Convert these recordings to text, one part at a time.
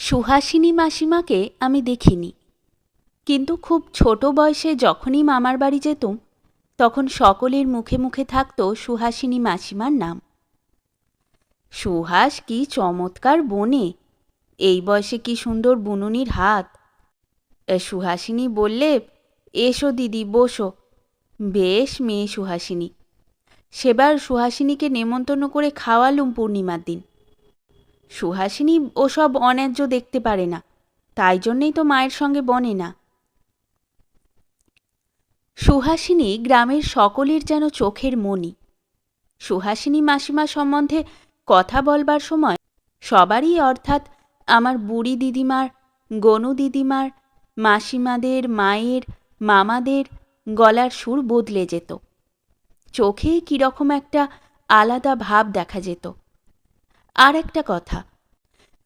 সুহাসিনী মাসিমাকে আমি দেখিনি। কিন্তু খুব ছোট বয়সে যখনই মামার বাড়ি যেতুম, তখন সকলের মুখে মুখে থাকত সুহাসিনী মাসিমার নাম। সুহাস কি চমৎকার বনে! এই বয়সে কি সুন্দর বুনুনির হাত! সুহাসিনী বললে, এসো দিদি, বসো। বেশ মেয়ে সুহাসিনী। সেবার সুহাসিনীকে নেমন্তন্ন করে খাওয়ালুম পূর্ণিমার দিন। সুহাসিনী ওসব অন্যায্য দেখতে পারে না। তাই জন্যেই তো মায়ের সঙ্গে বনে না। সুহাসিনী গ্রামের সকলের যেন চোখের মনি সুহাসিনী মাসিমা সম্বন্ধে কথা বলবার সময় সবারই অর্থাৎ আমার বুড়ি দিদিমার, গনু দিদিমার, মাসিমাদের, মায়ের, মামাদের গলার সুর বদলে যেত। চোখে কীরকম একটা আলাদা ভাব দেখা যেত। আর একটা কথা।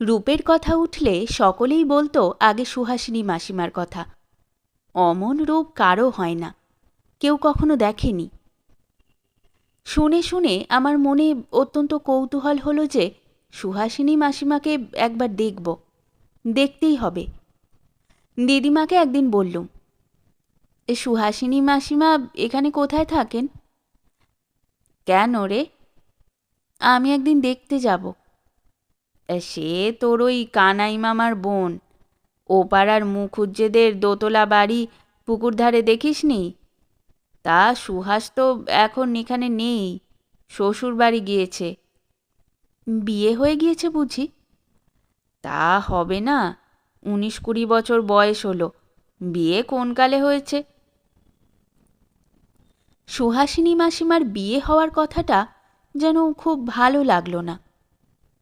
রূপের কথা উঠলে সকলেই বলতো আগে সুহাসিনী মাসিমার কথা। অমন রূপ কারও হয় না, কেউ কখনো দেখেনি। শুনে শুনে আমার মনে অত্যন্ত কৌতূহল হলো যে সুহাসিনী মাসিমাকে একবার দেখব, দেখতেই হবে। দিদিমাকে একদিন বললুম "এ সুহাসিনী মাসিমা এখানে কোথায় থাকেন? কেন রে? আমি একদিন দেখতে যাব। সে তোর ওই কানাই মামার বোন। ও পাড়ার মুখুজ্জেদের দোতলা বাড়ি পুকুর ধারে দেখিসনি? তা সুহাস তো এখন এখানে নেই শ্বশুর বাড়ি গিয়েছে। বিয়ে হয়ে গিয়েছে বুঝি? তা হবে না, উনিশ কুড়ি বছর বয়স হলো, বিয়ে কোন কালে হয়েছে? সুহাসিনী মাসিমার বিয়ে হওয়ার কথাটা যেন খুব ভালো লাগল না।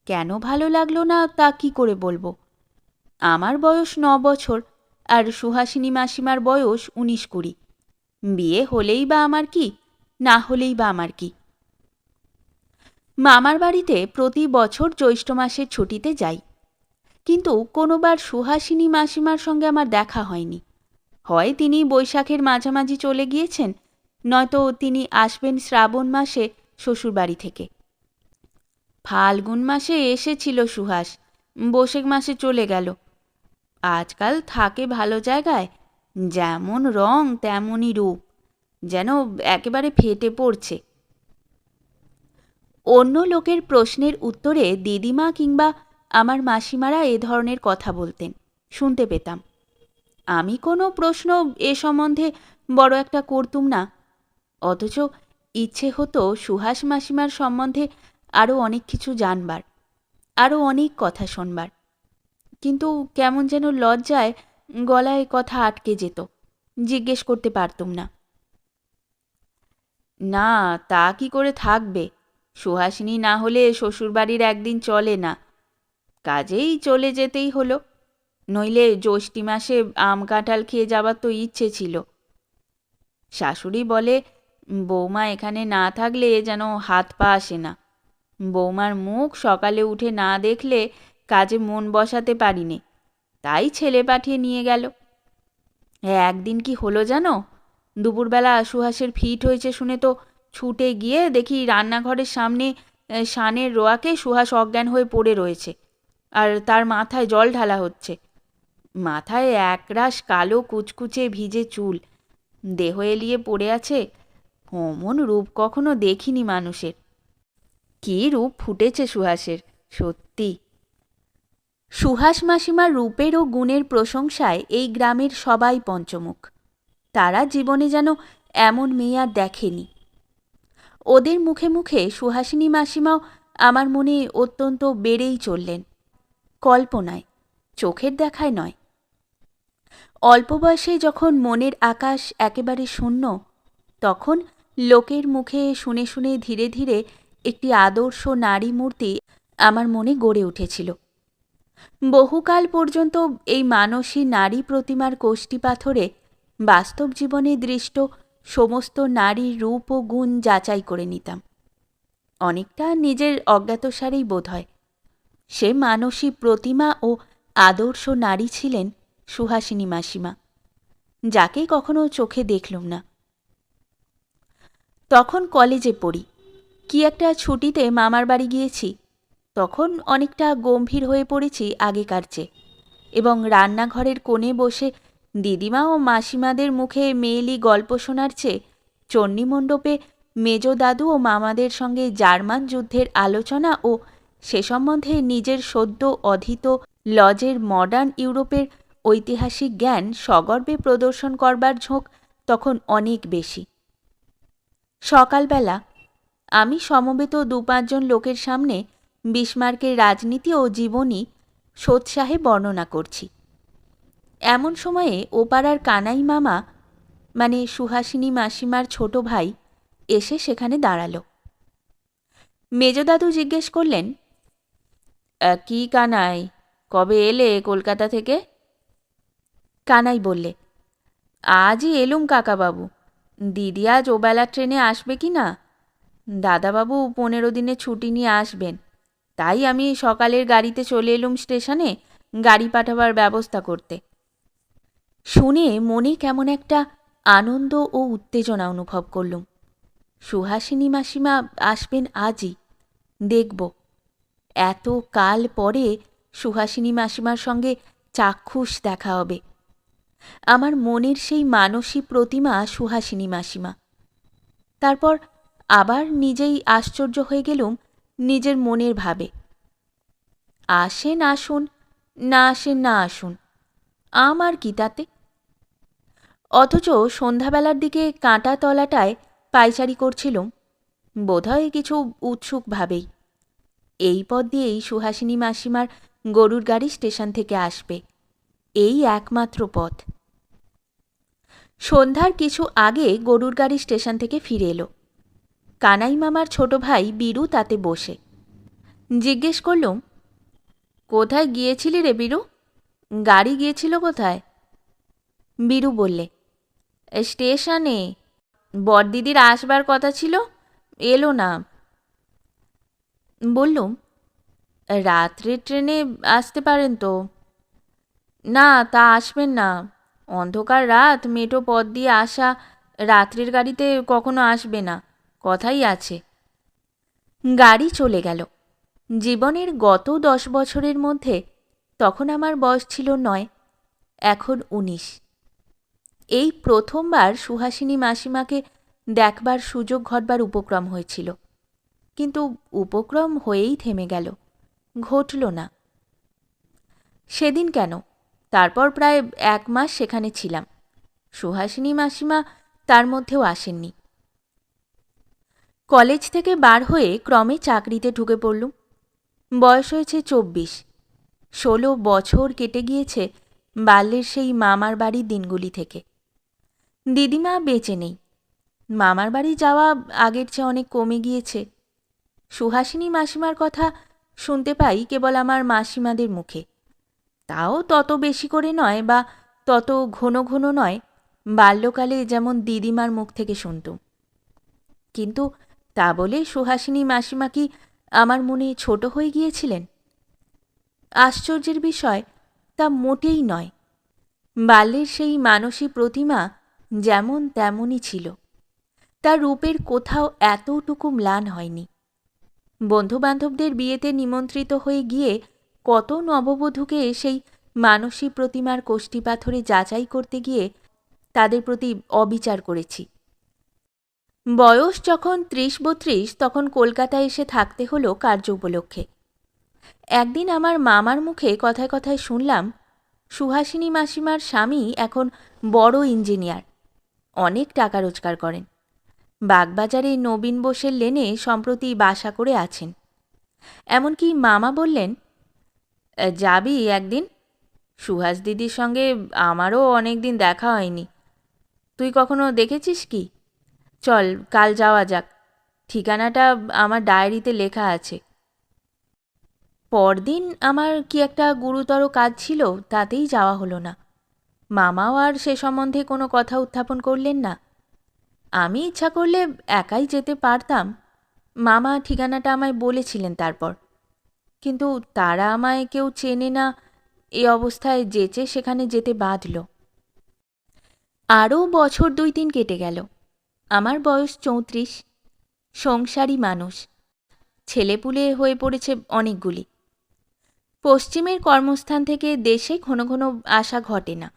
কেন ভালো লাগল না তা কি করে বলব? আমার বয়স ন বছর আর সুহাসিনী মাসিমার বয়স উনিশ কুড়ি। বিয়ে হলেই বা আমার কি, না হলেই বা আমার কি। মামার বাড়িতে প্রতি বছর জ্যৈষ্ঠ মাসের ছুটিতে যাই। কিন্তু কোনোবার সুহাসিনী মাসিমার সঙ্গে আমার দেখা হয়নি। হয় তিনি বৈশাখের মাঝামাঝি চলে গিয়েছেন, নয়তো তিনি আসবেন শ্রাবণ মাসে শ্বশুরবাড়ি থেকে। ফাল্গুন মাসে এসেছিল সুহাস। বৈশাখ মাসে চলে গেল। আজকাল থাকে ভালো জায়গায়। যেমন রং, তেমনই রূপ। যেন একেবারে ফেটে পড়ছে। অন্য লোকের প্রশ্নের উত্তরে দিদিমা কিংবা আমার মাসিমারা এ ধরনের কথা বলতেন। শুনতে পেতাম। আমি কোনো প্রশ্ন এ সম্বন্ধে বড় একটা করতুম না। অথচ ইচ্ছে হতো সুহাস মাসিমার সম্বন্ধে আরও অনেক কিছু জানবার আরও অনেক কথা শোনবার। কিন্তু কেমন যেন লজ্জায় গলায় কথা আটকে যেত, জিজ্ঞেস করতে পারতুম না। না, তা কি করে থাকবে? সুহাসিনী না হলে শ্বশুরবাড়ির একদিন চলে না। কাজেই চলে যেতেই হলো। নইলে জ্যৈষ্ঠী মাসে আম কাঁঠাল খেয়ে যাবার তো ইচ্ছে ছিল। শাশুড়ি বলে বৌমা এখানে না থাকলে যেন হাত পা আসে না। বৌমার মুখ সকালে উঠে না দেখলে কাজে মন বসাতে পারিনে। তাই ছেলে পাঠিয়ে নিয়ে গেল। একদিন কি হলো জানো? দুপুরবেলা সুহাসের ফিট হয়েছে শুনে তো ছুটে গিয়ে দেখি রান্নাঘরের সামনে শানের রোয়াকে সুহাস অজ্ঞান হয়ে পড়ে রয়েছে আর তার মাথায় জল ঢালা হচ্ছে। মাথায় একরাশ কালো কুচকুচে ভিজে চুল। দেহ এলিয়ে পড়ে আছে অমন রূপ কখনো দেখিনি মানুষের। কী রূপ ফুটেছে সুহাসের, সত্যি? সুহাস মাসিমার রূপের ও গুণের প্রশংসায় এই গ্রামের সবাই পঞ্চমুখ। তারা জীবনে যেন এমন মেয়ে আর দেখেনি। ওদের মুখে মুখে সুহাসিনী মাসিমাও আমার মনে অত্যন্ত বেড়েই চললেন। কল্পনায়, চোখের দেখায় নয়। অল্প বয়সে যখন মনের আকাশ একেবারে শূন্য, তখন লোকের মুখে শুনে শুনে ধীরে ধীরে একটি আদর্শ নারী মূর্তি আমার মনে গড়ে উঠেছিল। বহুকাল পর্যন্ত এই মানসী নারী প্রতিমার কোষ্ঠী পাথরে বাস্তব জীবনে দৃষ্ট সমস্ত নারীর রূপ ও গুণ যাচাই করে নিতাম। অনেকটা নিজের অজ্ঞাতসারেই বোধ হয়। সে মানসী প্রতিমা ও আদর্শ নারী ছিলেন সুহাসিনী মাসিমা, যাকে কখনো চোখে দেখলুম না। তখন কলেজে পড়ি। কি একটা ছুটিতে মামার বাড়ি গিয়েছি, তখন অনেকটা গম্ভীর হয়ে পড়েছি আগেকার চেয়ে এবং রান্নাঘরের কোণে বসে দিদিমা ও মাসিমাদের মুখে মেয়েলি গল্প শোনার চেয়ে চণ্ডীমণ্ডপে মেজ দাদু ও মামাদের সঙ্গে জার্মান যুদ্ধের আলোচনা ও সে সম্বন্ধে নিজের সদ্য অধীত লজের মডার্ন ইউরোপের ঐতিহাসিক জ্ঞান সগর্বে প্রদর্শন করবার ঝোঁক তখন অনেক বেশি। সকালবেলা আমি সমবেত দু পাঁচজন লোকের সামনে বিসমার্কের রাজনীতি ও জীবনী সোৎসাহে বর্ণনা করছি। এমন সময়ে ওপাড়ার কানাই মামা মানে সুহাসিনী মাসিমার ছোট ভাই এসে সেখানে দাঁড়াল। মেজদাদু জিজ্ঞেস করলেন "আহ, কি কানাই? কবে এলে কলকাতা থেকে? কানাই বললে আজই এলুম কাকাবাবু। দিদি আজ ওবেলার ট্রেনে আসবে কি না? দাদাবাবু পনেরো দিনে ছুটি নিয়ে আসবেন। তাই আমি সকালের গাড়িতে চলে এলুম স্টেশনে গাড়ি পাঠাবার ব্যবস্থা করতে। শুনে মনে কেমন একটা আনন্দ ও উত্তেজনা অনুভব করলুম। সুহাসিনী মাসিমা আসবেন আজই। দেখব। এত কাল পরে সুহাসিনী মাসিমার সঙ্গে চাক্ষুষ দেখা হবে। আমার মনের সেই মানসী প্রতিমা সুহাসিনী মাসিমা। তারপর আবার নিজেই আশ্চর্য হয়ে গেলুম নিজের মনের ভাবে। আসেন আসুন, না আসেন না আসুন, আমার কি তাতে? অথচ সন্ধ্যাবেলার দিকে কাঁটা তলাটায় পাইচারি করছিলুম, বোধহয় কিছু উৎসুকভাবেই এই পথ দিয়েই সুহাসিনী মাসিমার গরুর গাড়ি স্টেশন থেকে আসবে, এই একমাত্র পথ। সন্ধ্যার কিছু আগে গরুর গাড়ি স্টেশন থেকে ফিরে এলো। কানাই মামার ছোট ভাই বীরু তাতে বসে। জিজ্ঞেস করলুম, কোথায় গিয়েছিলি রে বীরু? গাড়ি গিয়েছিল কোথায়? বীরু বললে, স্টেশনে। বড়দিদির আসবার কথা ছিল, এলো না। বললুম, রাত্রের ট্রেনে আসতে পারেন তো? না, তা আসবেন না। অন্ধকার রাত মেটো পথ দিয়ে আসা রাত্রের গাড়িতে কখনো আসবে না, কথাই আছে। গাড়ি চলে গেল। জীবনের গত দশ বছরের মধ্যে তখন আমার বয়স ছিল নয়, এখন উনিশ। এই প্রথমবার সুহাসিনী মাসিমাকে দেখবার সুযোগ ঘটবার উপক্রম হয়েছিল। কিন্তু উপক্রম হয়েই থেমে গেল, ঘটল না। সেদিন কেন? তারপর প্রায় এক মাস সেখানে ছিলাম। সুহাসিনী মাসিমা তার মধ্যেও আসেননি। কলেজ থেকে বার হয়ে ক্রমে চাকরিতে ঢুকে পড়লুম। বয়স হয়েছে চব্বিশ। ষোলো বছর কেটে গিয়েছে বাল্যের সেই মামার বাড়ির দিনগুলি থেকে। দিদিমা বেঁচে নেই। মামার বাড়ি যাওয়া আগের চেয়ে অনেক কমে গিয়েছে। সুহাসিনী মাসিমার কথা শুনতে পাই কেবল আমার মাসিমাদের মুখে। তাও তত বেশি করে নয় বা তত ঘন ঘন নয়, বাল্যকালে যেমন দিদিমার মুখ থেকে শুনতুম। কিন্তু তা বলে সুহাসিনী মাসিমা কি আমার মনে ছোট হয়ে গিয়েছিলেন? আশ্চর্যের বিষয়, তা মোটেই নয়। বাল্যের সেই মানসী প্রতিমা যেমন তেমনই ছিল। তার রূপের কোথাও এতটুকু ম্লান হয়নি। বন্ধুবান্ধবদের বিয়েতে নিমন্ত্রিত হয়ে গিয়ে কত নববধূকে সেই মানসী প্রতিমার কোষ্ঠী পাথরে যাচাই করতে গিয়ে তাদের প্রতি অবিচার করেছি। বয়স যখন ত্রিশ বত্রিশ তখন কলকাতায় এসে থাকতে হলো কার্য উপলক্ষে। একদিন আমার মামার মুখে কথায় কথায় শুনলাম সুহাসিনী মাসিমার স্বামী এখন বড় ইঞ্জিনিয়ার অনেক টাকা রোজগার করেন। বাগবাজারে নবীন বোসের লেনে সম্প্রতি বাসা করে আছেন। এমনকি মামা বললেন "আহ, যাবি একদিন? সুহাস দিদির সঙ্গে আমারও অনেক দিন দেখা হয়নি। তুই কখনো দেখেছিস কি? চল, কাল যাওয়া যাক। ঠিকানাটা আমার ডায়েরিতে লেখা আছে। পরদিন আমার কি একটা গুরুতর কাজ ছিল, তাতেই যাওয়া হলো না। মামাও আর সে সম্বন্ধে কোনো কথা উত্থাপন করলেন না। আমি ইচ্ছা করলে একাই যেতে পারতাম। মামা ঠিকানাটা আমায় বলেছিলেন তারপর। কিন্তু তারা আমায় কেউ চেনে না। এ অবস্থায় যেচে সেখানে যেতে বাঁধল আরও বছর দুই তিন কেটে গেল। আমার বয়স চৌত্রিশ। সংসারী মানুষ। ছেলেপুলে হয়ে পড়েছে অনেকগুলি। পশ্চিমের কর্মস্থান থেকে দেশে ঘন ঘন আসা ঘটে না।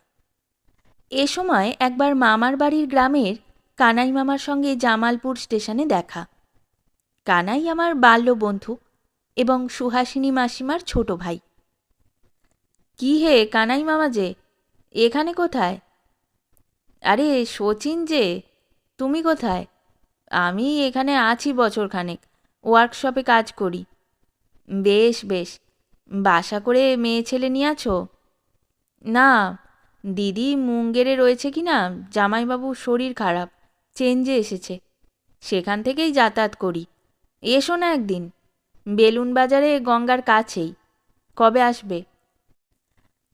এ সময় একবার মামার বাড়ির গ্রামের কানাই মামার সঙ্গে জামালপুর স্টেশনে দেখা। কানাই আমার বাল্য বন্ধু এবং সুহাসিনী মাসিমার ছোট ভাই। কি হে কানাই মামা যে, এখানে কোথায়? আরে শচীন যে, তুমি কোথায়? আমি এখানে আছি বছরখানেক ওয়ার্কশপে কাজ করি। বেশ বেশ, বাসা করে মেয়ে ছেলে নিয়ে আছো? না, দিদি মুঙ্গেরে রয়েছে কি না জামাইবাবুর শরীর খারাপ, চেঞ্জে এসেছে, সেখান থেকেই যাতায়াত করি। এসো না একদিন। বেলুন বাজারে গঙ্গার কাছেই। কবে আসবে?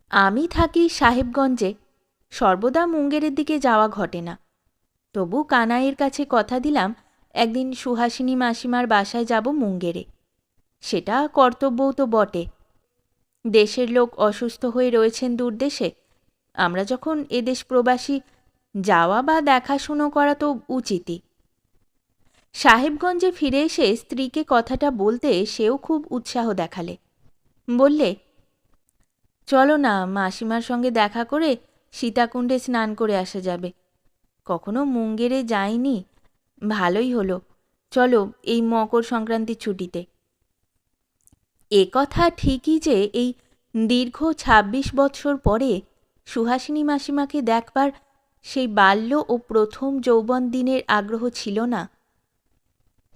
আমি থাকি সাহেবগঞ্জে। সর্বদা মুঙ্গেরের দিকে যাওয়া ঘটে না। তবু কানাইয়ের কাছে কথা দিলাম, একদিন সুহাসিনী মাসিমার বাসায় যাব মুঙ্গেরে। সেটা কর্তব্যও তো বটে। দেশের লোক অসুস্থ হয়ে রয়েছেন দূরদেশে। আমরা যখন এদেশ প্রবাসী, যাওয়া বা দেখাশুনো করা তো উচিতই। সাহেবগঞ্জে ফিরে এসে স্ত্রীকে কথাটা বলতে সেও খুব উৎসাহ দেখালে। বললে, চলো না, মাসিমার সঙ্গে দেখা করে সীতাকুণ্ডে স্নান করে আসা যাবে। কখনো মুঙ্গেরে যাইনি, ভালোই হলো। চলো এই মকর সংক্রান্তির ছুটিতে। এ কথা ঠিকই যে এই দীর্ঘ ২৬ বৎসর পরে সুহাসিনী মাসিমাকে দেখবার সেই বাল্য ও প্রথম যৌবন দিনের আগ্রহ ছিল না।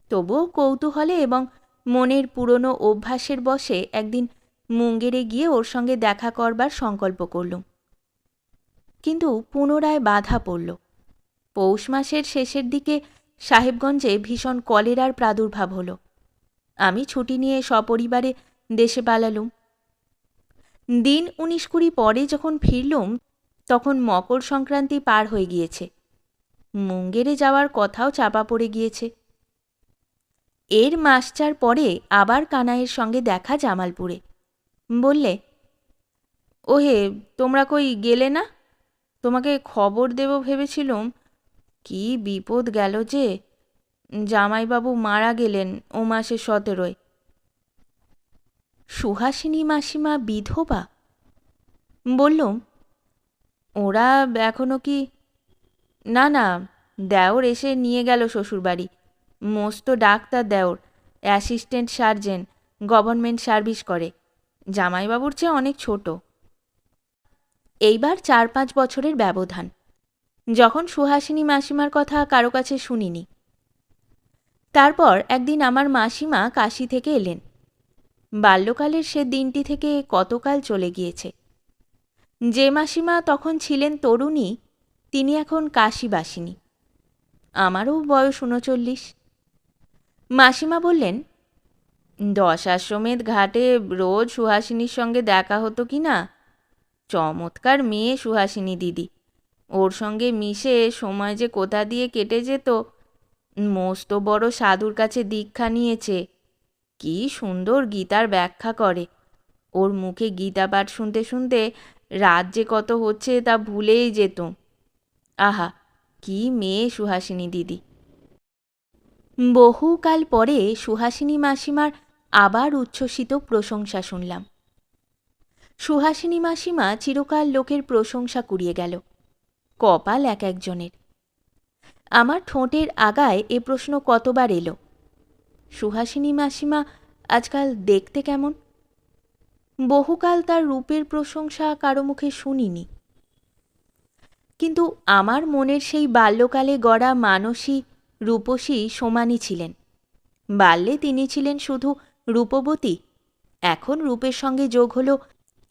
তবুও কৌতূহলে এবং মনের পুরনো অভ্যাসের বশে একদিন মুঙ্গেরে গিয়ে ওর সঙ্গে দেখা করবার সংকল্প করলুম। কিন্তু পুনরায় বাধা পড়ল। পৌষ মাসের শেষের দিকে সাহেবগঞ্জে ভীষণ কলেরার প্রাদুর্ভাব হলো। আমি ছুটি নিয়ে সপরিবারে দেশে পালালুম। দিন উনিশ কুড়ি পরে যখন ফিরলুম, তখন মকর সংক্রান্তি পার হয়ে গিয়েছে। মুঙ্গেরে যাওয়ার কথাও চাপা পড়ে গিয়েছে। এর মাস চার পরে আবার কানাইয়ের সঙ্গে দেখা জামালপুরে। বললে, ওহে, তোমরা কই গেলে না? তোমাকে খবর দেব ভেবেছিলুম, কি বিপদ গেল যে, জামাইবাবু মারা গেলেন ও মাসে সতেরোয়। সুহাসিনী মাসিমা বিধবা? বললুম, ওরা এখনও কি, না না, দেওর এসে নিয়ে গেল শ্বশুরবাড়ি। মস্ত ডাক্তার দেওর, অ্যাসিস্ট্যান্ট সার্জেন, গভর্নমেন্ট সার্ভিস করে। জামাইবাবুর চেয়ে অনেক ছোট। এইবার চার পাঁচ বছরের ব্যবধান। যখন সুহাসিনী মাসিমার কথা কারও কাছে শুনিনি। তারপর একদিন আমার মাসিমা কাশি থেকে এলেন। বাল্যকালের সে দিনটি থেকে কতকাল চলে গিয়েছে। যে মাসিমা তখন ছিলেন তরুণী, তিনি এখন কাশিবাসিনী। আমারও বয়স উনচল্লিশ মাসিমা বললেন, দশ দশাশ্বমেধ ঘাটে রোজ সুহাসিনীর সঙ্গে দেখা হতো কি না? চমৎকার মেয়ে সুহাসিনী দিদি। ওর সঙ্গে মিশে সময় যে কোথা দিয়ে কেটে যেত, মস্ত বড় সাধুর কাছে দীক্ষা নিয়েছে। কি সুন্দর গীতার ব্যাখ্যা করে। ওর মুখে গীতা পাঠ শুনতে শুনতে রাত যে কত হচ্ছে তা ভুলেই যেত আহা, কি মেয়ে সুহাসিনী দিদি। বহুকাল পরে সুহাসিনী মাসিমার আবার উচ্ছ্বসিত প্রশংসা শুনলাম। সুহাসিনী মাসিমা চিরকাল লোকের প্রশংসা কুড়িয়ে গেল, কপাল এক একজনের। আমার ঠোঁটের আগায় এ প্রশ্ন কতবার এলো? সুহাসিনী মাসিমা আজকাল দেখতে কেমন? বহুকাল তার রূপের প্রশংসা কারও মুখে শুনিনি। কিন্তু আমার মনের সেই বাল্যকালে গড়া মানসী রূপসী সমানই ছিলেন। বাল্যে তিনি ছিলেন শুধু রূপবতী। এখন রূপের সঙ্গে যোগ হল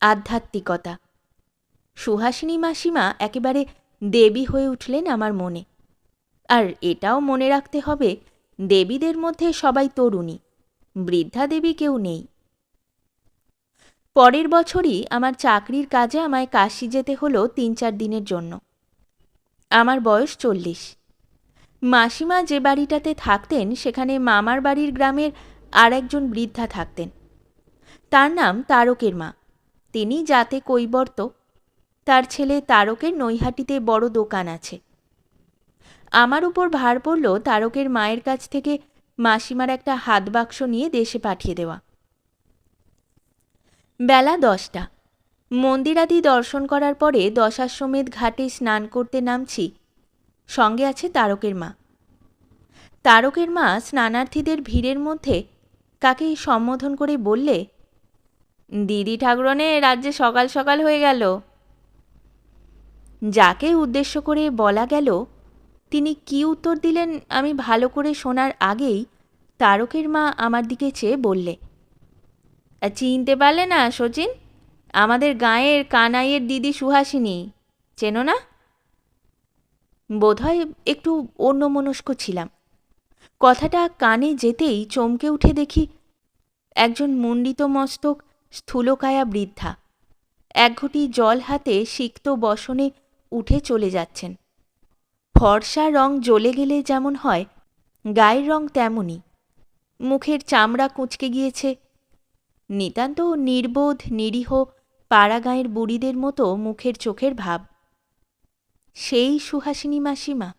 আধ্যাত্মিকতা। সুহাসিনী মাসিমা একেবারে দেবী হয়ে উঠলেন আমার মনে। আর এটাও মনে রাখতে হবে, দেবীদের মধ্যে সবাই তরুণী, বৃদ্ধা দেবী কেউ নেই। পরের বছরই আমার চাকরির কাজে আমায় কাশি যেতে হলো তিন চার দিনের জন্য। আমার বয়স চল্লিশ। মাসিমা যে বাড়িটাতে থাকতেন, সেখানে মামার বাড়ির গ্রামের আর একজন বৃদ্ধা থাকতেন। তার নাম তারকের মা। তিনি যাতে কৈবর্ত। তার ছেলে তারকের নৈহাটিতে বড় দোকান আছে। আমার উপর ভার পড়ল তারকের মায়ের কাছ থেকে মাসিমার একটা হাত বাক্স নিয়ে দেশে পাঠিয়ে দেওয়া। বেলা দশটা। মন্দিরাদি দর্শন করার পরে দশাশ্বমেধ ঘাটে স্নান করতে নামছি সঙ্গে আছে তারকের মা। তারকের মা স্নানার্থীদের ভিড়ের মধ্যে কাকে সম্বোধন করে বললে, দিদি ঠাকুরনে, রাজ্যে সকাল সকাল হয়ে গেল। যাকে উদ্দেশ্য করে বলা গেল, তিনি কি উত্তর দিলেন আমি ভালো করে শোনার আগেই তারকের মা আমার দিকে চেয়ে বললে, চিনতে পারলে না সচিন, আমাদের গাঁয়ের কানাইয়ের দিদি সুহাসিনী, চেনো না? বোধহয় একটু অন্যমনস্ক ছিলাম। কথাটা কানে যেতেই চমকে উঠে দেখি একজন মুণ্ডিত মস্তক স্থূলকায়া বৃদ্ধা। এক ঘটি জল হাতে সিক্ত বসনে উঠে চলে যাচ্ছেন। ফর্সা রং জ্বলে গেলে যেমন হয়, গায়ের রং তেমনই। মুখের চামড়া কুঁচকে গিয়েছে। নিতান্ত নির্বোধ, নিরীহ পাড়া গাঁয়ের বুড়িদের মতো মুখের চোখের ভাব। সেই সুহাসিনী মাসিমা।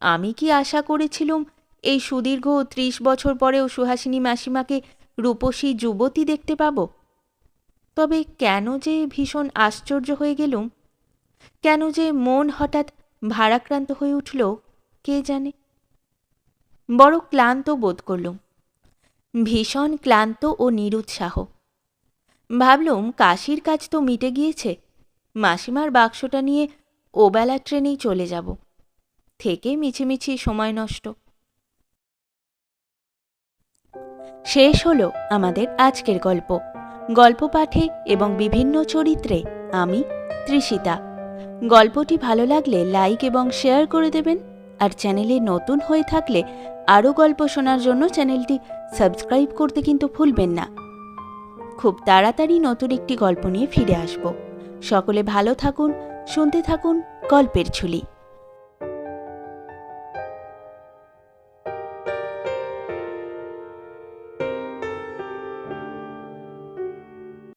আমি কি আশা করেছিলুম এই সুদীর্ঘ ত্রিশ বছর পরেও সুহাসিনী মাসিমাকে রূপসী যুবতী দেখতে পাব? তবে কেন যে ভীষণ আশ্চর্য হয়ে গেলুম। কেন যে মন হঠাৎ ভারাক্রান্ত হয়ে উঠল, কে জানে? বড় ক্লান্ত বোধ করলুম। ভীষণ ক্লান্ত ও নিরুৎসাহ। ভাবলুম কাশির কাজ তো মিটে গিয়েছে। মাসিমার বাক্সটা নিয়ে ওবেলা ট্রেনেই চলে যাব। থেকে মিছিমিছি সময় নষ্ট। শেষ হলো আমাদের আজকের গল্প। গল্প পাঠে এবং বিভিন্ন চরিত্রে আমি তৃষিতা গল্পটি ভালো লাগলে লাইক এবং শেয়ার করে দেবেন। আর চ্যানেলে নতুন হয়ে থাকলে আরও গল্প শোনার জন্য চ্যানেলটি সাবস্ক্রাইব করতে কিন্তু ভুলবেন না। খুব তাড়াতাড়ি নতুন একটি গল্প নিয়ে ফিরে আসব। সকলে ভালো থাকুন শুনতে থাকুন গল্পের ঝুলি।